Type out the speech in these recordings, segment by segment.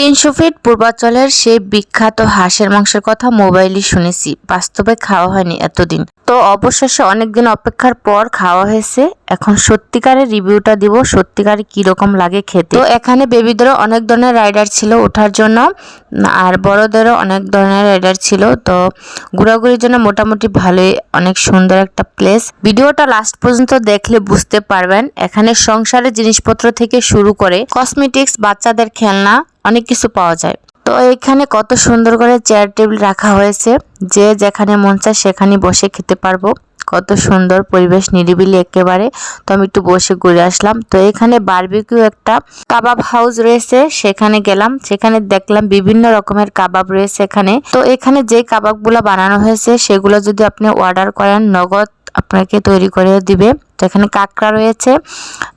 তিনশো ফিট পূর্বাচলের সেই বিখ্যাত হাঁসের মাংসের কথা মোবাইলে শুনেছি। বাস্তবে খাওয়া হয়নি এতদিন। তো অবশেষে অনেকদিন অপেক্ষার পর খাওয়া হয়েছে। এখন সত্যিকারের রিভিউটা দিব, সত্যিকারে কীরকম লাগে খেতে। তো এখানে বেবিদেরও অনেক ধরনের রাইডার ছিল ওঠার জন্য, আর বড়দেরও অনেক ধরনের রাইডার ছিল। তো ঘোরাঘুরির জন্য মোটামুটি ভালোই, অনেক সুন্দর একটা প্লেস ভিডিওটা লাস্ট পর্যন্ত দেখলে বুঝতে পারবেন, এখানে সংসারের জিনিসপত্র থেকে শুরু করে কসমেটিক্স বাচ্চাদের খেলনা অনেক কিছু পাওয়া যায়। তো এখানে কত সুন্দর করে চেয়ার টেবিল রাখা হয়েছে, যে যেখানে মন চায় সেখানে বসে খেতে পারব। কত সুন্দর পরিবেশ নিরিবিলি একেবারে। তো আমি একটু বসে ঘুরে আসলাম। তো এখানে বারবিকিউ একটা কাবাব হাউস রয়েছে, সেখানে গেলাম। সেখানে দেখলাম বিভিন্ন রকমের কাবাব রয়েছে এখানে। তো এখানে যে কাবাবগুলো বানানো হয়েছে, সেগুলো যদি আপনি অর্ডার করেন, নগদ আপনাকে তৈরি করে দিবে। তো এখানে কাঁকড়া রয়েছে,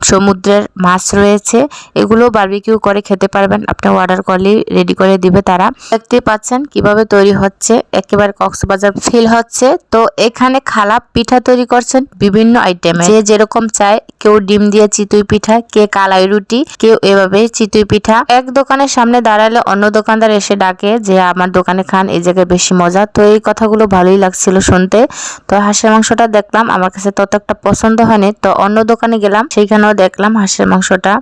সমুদ্রের মাছ রয়েছে, এগুলো বারবিকিউ করে খেতে পারবেন। আপনি অর্ডার করলেই রেডি করে দিবে তারা। দেখতে পাচ্ছেন কীভাবে তৈরি হচ্ছে, একেবারে কক্সবাজার ফিল হচ্ছে। তো এখানে খালা পিঠা তৈরি করছেন বিভিন্ন আইটেমে যে যেরকম চায়, কেউ ডিম দিয়ে চিতুই পিঠা, কে কালাই রুটি, কেউ এভাবে চিতুই পিঠা। এক দোকানের সামনে দাঁড়ালে অন্য দোকানদার এসে ডাকে যে, আমার দোকানে খান, এই জায়গায় বেশি মজা। তো এই কথাগুলো ভালোই লাগছিল শুনতে। তো হাঁসের মাংসটা দেখলাম, আমার কাছে তত একটা পছন্দ হয়নি তো অন্য দোকানে গেলাম, সেইখানেও দেখলাম হাঁসের মাংসটা।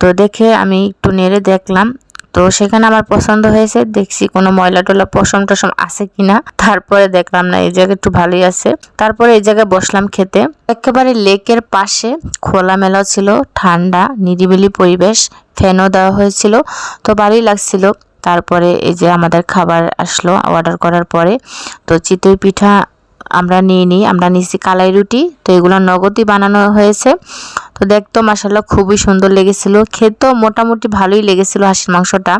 তো দেখে আমি একটু নেড়ে দেখলাম, তো সেখানে আমার পছন্দ হয়েছে, দেখছি কোনো ময়লা টলা পশম টসম আছে কিনা। তারপরে দেখলাম না, এই জায়গায় একটু ভালোই আছে। তারপরে এই জায়গায় বসলাম খেতে। একেবারে লেকের পাশে খোলামেলা ছিল, ঠান্ডা, নিরিবিলি পরিবেশ, ফ্যানও দেওয়া হয়েছিল, তো ভালোই লাগছিল। তারপরে এই যে আমাদের খাবার আসলো অর্ডার করার পরে, তো চিতই পিঠা আমরা নিয়ে নিই, আমরা নিয়েছি কালাই রুটি, তো এগুলো নগদই বানানো হয়েছে। তো দেখতো মাসাল্লাহ খুবই সুন্দর লেগেছিল। খেতেও মোটামুটি ভালোই লেগেছিল হাঁসের মাংসটা।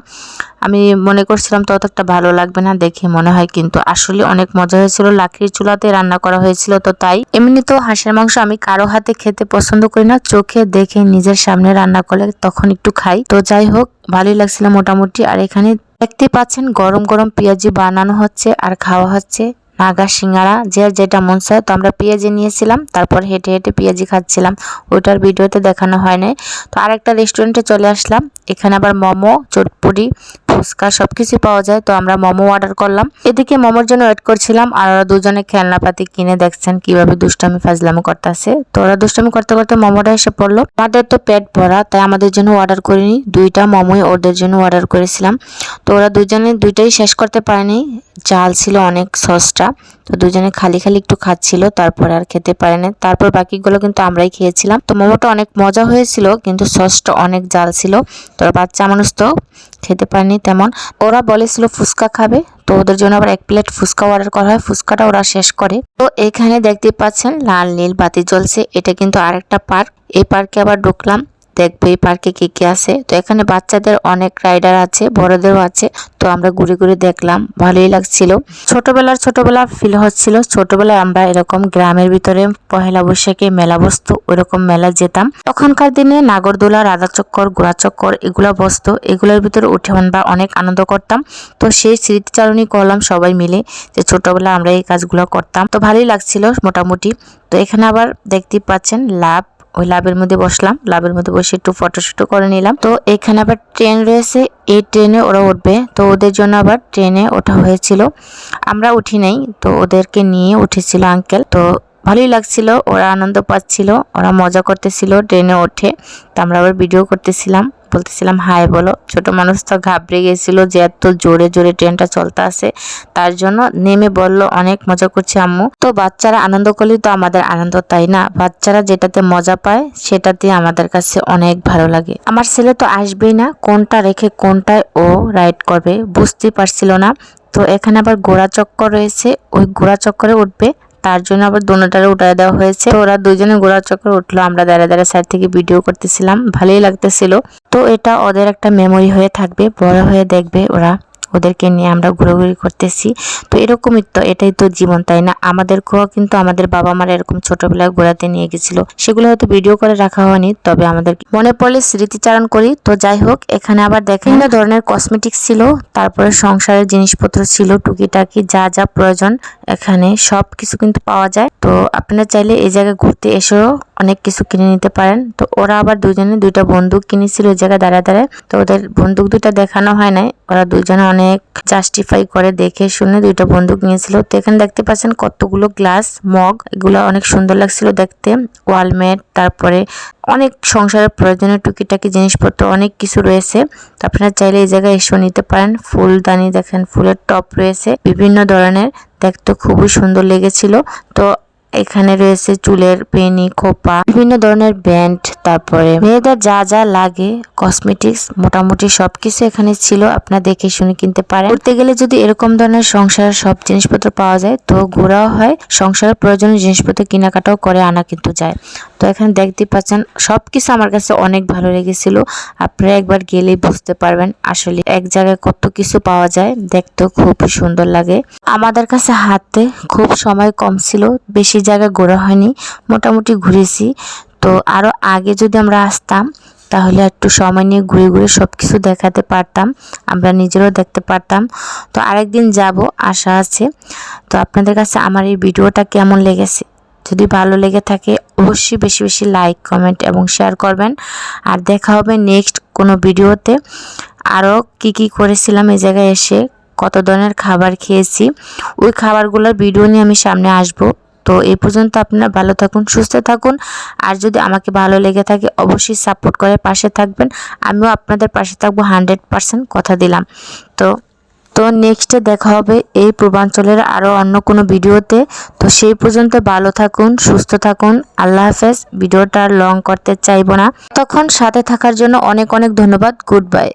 আমি মনে করছিলাম ততটা ভালো লাগবে না, দেখে মনে হয় কিন্তু আসলে অনেক মজা হয়েছিল। লাকড়ির চুলাতে রান্না করা হয়েছিল তো তাই। এমনি তো হাঁসের মাংস আমি কারও হাতে খেতে পছন্দ করি না, চোখে দেখে নিজের সামনে রান্না করলে তখন একটু খাই। তো যাই হোক, ভালোই লাগছিল মোটামুটি। আর এখানে দেখতে পাচ্ছেন গরম গরম পেঁয়াজি বানানো হচ্ছে আর খাওয়া হচ্ছে। নাগা সিঙ্গারা, যে যেটা মন চায় তো আমরা পেঁয়াজি নিয়েছিলাম, তারপর হেঁটে হেঁটে পেঁয়াজি খাচ্ছিলাম। ওইটার ভিডিওতে দেখানো হয়নি। তো আরেকটা রেস্টুরেন্টে চলে আসলাম। এখানে আবার মোমো চটপুরি ফুচকা সব কিছু পাওয়া যায়, তো আমরা মোমো অর্ডার করলাম। এদিকে মোমোর জন্য ওয়েট করছিলাম, আর ওরা দুজনে খেলনাপাতি কিনে দেখছেন কীভাবে দুষ্টামি ফাজলামি করতেছে। তো ওরা দুষ্টামি করতে করতে মোমোটা এসে পড়ল। আমাদের তো পেট ভরা, তাই আমাদের জন্য অর্ডার করিনি। দুইটা মোমোই ওদের জন্য অর্ডার করেছিলাম। তো ওরা দুজনে, দুইটাই শেষ করতে পারেনি। জাল ছিল অনেক সসটা, তো দুজনে খালি খালি একটু খাচ্ছিল, তারপর আর খেতে পারে না তারপর বাকিগুলো কিন্তু আমরাই খেয়েছিলাম। তো মোমোটা অনেক মজা হয়েছিল, কিন্তু সসটা অনেক জাল ছিল। তো বাচ্চা মানুষ তো খেতে পারেনি তেমন। ওরা বলেছিল, ফুচকা খাবে। তো ওদের জন্য আবার এক প্লেট ফুচকা অর্ডার করা হয়। ফুচকাটা ওরা শেষ করে। তো এখানে দেখতে পাচ্ছেন, লাল নীল বাতি জ্বলছে। এটা কিন্তু আরেকটা পার্ক। এই পার্কে আবার ঢুকলাম। দেখব এই পার্কে কি কি আছে। তো এখানে বাচ্চাদের অনেক রাইডার আছে, বড়দেরও আছে। তো আমরা ঘুরে ঘুরে দেখলাম, ভালোই লাগছিল। ছোটবেলার ছোটবেলা ফিল হচ্ছিল। ছোটবেলায় আমরা এরকম গ্রামের ভিতরে পহেলা বৈশাখে মেলা বসতো, ওইরকম মেলা যেতাম। তখনকার দিনে নাগরদোলা রাধা চক্কর গোড়া চক্কর এগুলো বসতো। এগুলোর ভিতরে উঠে আমরা অনেক আনন্দ করতাম। তো সেই স্মৃতিচারণই করলাম সবাই মিলে যে ছোটবেলা আমরা এই কাজগুলো করতাম। তো ভালোই লাগছিল মোটামুটি। তো এখানে আবার দেখতে পাচ্ছেন লাভ ওই লাভের মধ্যে বসলাম। লাভের মধ্যে বসে একটু ফটোশুটও করে নিলাম। তো এখানে আবার ট্রেন রয়েছে। এই ট্রেনে ওরা উঠবে। তো ওদের জন্য আবার ট্রেনে ওঠা হয়েছিল। আমরা উঠি নাই। তো ওদেরকে নিয়ে উঠেছিল আঙ্কেল তো ভালোই লাগছিল। ওরা আনন্দ পাচ্ছিল। ওরা মজা করতেছিল ট্রেনে ওঠে তো আমরা আবার ভিডিও করতেছিলাম। বলতেছিলাম হাই বলো। ছোট মানুষ তো ঘাবড়ে গেছিল যে এত জোরে জোরে ট্রেনটা চলতে আসে। তার জন্য নেমে বলল, অনেক মজা করছে আম্মু। তো বাচ্চারা আনন্দ করলেই তো আমাদের আনন্দ, তাই না? বাচ্চারা যেটাতে মজা পায়, সেটাতে আমাদের কাছে অনেক ভালো লাগে। আমার ছেলে তো আসবেই না, কোনটা রেখে কোনটায় ও রাইড করবে বুঝতেই পারছিল না। তো এখানে আবার ঘোড়া চক্কর রয়েছে, ওই ঘোড়া চক্করে উঠবে। তার জন্য আবার দোনোটারে উঠায় দেওয়া হয়েছে। ওরা দুজনে গোড়া চক্র উঠল। আমরা দাঁড়া দাঁড়া সাইড থেকে ভিডিও করতেছিলাম। ভালোই লাগতেছিল। তো এটা ওদের একটা মেমোরি হয়ে থাকবে। বড় হয়ে দেখবে ওরা। ওদেরকে নিয়ে আমরা ঘোরাঘুরি করতেছি। তো এরকমই তো, এটাই তো জীবন, তাই না? আমাদেরকেও কিন্তু আমাদের বাবা মারা এরকম ছোটবেলায় ঘোরাতে নিয়ে গেছিল। সেগুলো হয়তো ভিডিও করে রাখা হয়নি, তবে আমাদের মনে পড়লে স্মৃতিচারণ করি। তো যাই হোক, এখানে আবার দেখেন ধরনের কসমেটিক্স ছিল, তারপরে সংসারের জিনিসপত্র ছিল, টুকিটাকি যা যা প্রয়োজন, এখানে সব কিছু কিন্তু পাওয়া যায়। তো আপনারা চাইলে এই জায়গায় ঘুরতে এসেও অনেক কিছু কিনে নিতে পারেন। তো ওরা আবার দুজনে দুইটা বন্দুক কিনেছিল ওই জায়গায় দাঁড়ায় দাঁড়ায়। তো ওদের বন্দুক দুইটা দেখানো হয় নাই। ওরা দুজনে অনেক জাস্টিফাই করে দেখে শুনে দুইটা বন্দুক নিয়েছিল। তো এখানে দেখতে পাচ্ছেন কতগুলো গ্লাস মগ এগুলো অনেক সুন্দর লাগছিল দেখতে। ওয়ালমেট তারপরে অনেক সংসারের প্রয়োজনীয় টুকিটাকি জিনিসপত্র, অনেক কিছু রয়েছে। তো আপনারা চাইলে এই জায়গায় এসে নিতে পারেন। ফুলদানি দেখেন, ফুলের টপ রয়েছে। বিভিন্ন ধরনের, দেখতে খুবই সুন্দর লেগেছিল। তো এখানে রয়েছে চুলের পেনি, খোপা, বিভিন্ন ধরনের ব্যান্ড, তারপরে মেয়েদের যা যা লাগে কসমেটিক্স মোটামুটি সবকিছু এখানে ছিল, আপনার দেখে শুনে কিনতে পারেন। ঘুরতে গেলে যদি এরকম ধরনের সংসারের সব জিনিসপত্র পাওয়া যায়, তো ঘোরাও হয়, সংসারের প্রয়োজনীয় জিনিসপত্র কেনাকাটাও করে, আনা কিন্তু যায়। তো এখানে দেখতে পাচ্ছেন, সবকিছু আমার কাছে অনেক ভালো লেগেছিল, আপনারা একবার গেলেই বুঝতে পারবেন, আসলে এক জায়গায় কত কিছু পাওয়া যায়, দেখতেও খুব সুন্দর লাগে। আমাদের কাছে হাতে খুব সময় কম ছিল, বেশি জায়গায় ঘোরা হয়নি, মোটামুটি ঘুরেছি। তো আরও আগে যদি আমরা আসতাম, তাহলে একটু সময় নিয়ে ঘুরে ঘুরে সব কিছু দেখাতে পারতাম, আমরা নিজেরাও দেখতে পারতাম। তো আরেকদিন যাব, আশা আছে। তো আপনাদের কাছে আমার এই ভিডিওটা কেমন লেগেছে? যদি ভালো লেগে থাকে, অবশ্যই বেশি বেশি লাইক, কমেন্ট এবং শেয়ার করবেন। আর দেখা হবে নেক্সট কোনো ভিডিওতে। আরও কি কি করেছিলাম এই জায়গায় এসে, কত ধরনের খাবার খেয়েছি, ওই খাবারগুলোর ভিডিও নিয়ে আমি সামনে আসব। তো এই পর্যন্ত আপনারা ভালো থাকুন, সুস্থ থাকুন। আর যদি আমাকে ভালো লেগে থাকে, অবশ্যই সাপোর্ট করে পাশে থাকবেন। আমিও আপনাদের পাশে থাকব হান্ড্রেড পারসেন্ট কথা দিলাম। তো তো নেক্সটে দেখা হবে এই পূর্বাঞ্চলের আরও অন্য কোনো ভিডিওতে। তো সেই পর্যন্ত ভালো থাকুন, সুস্থ থাকুন। আল্লাহ হাফেজ। ভিডিওটা লং করতে চাইব না। তখন সাথে থাকার জন্য অনেক অনেক ধন্যবাদ। Good bye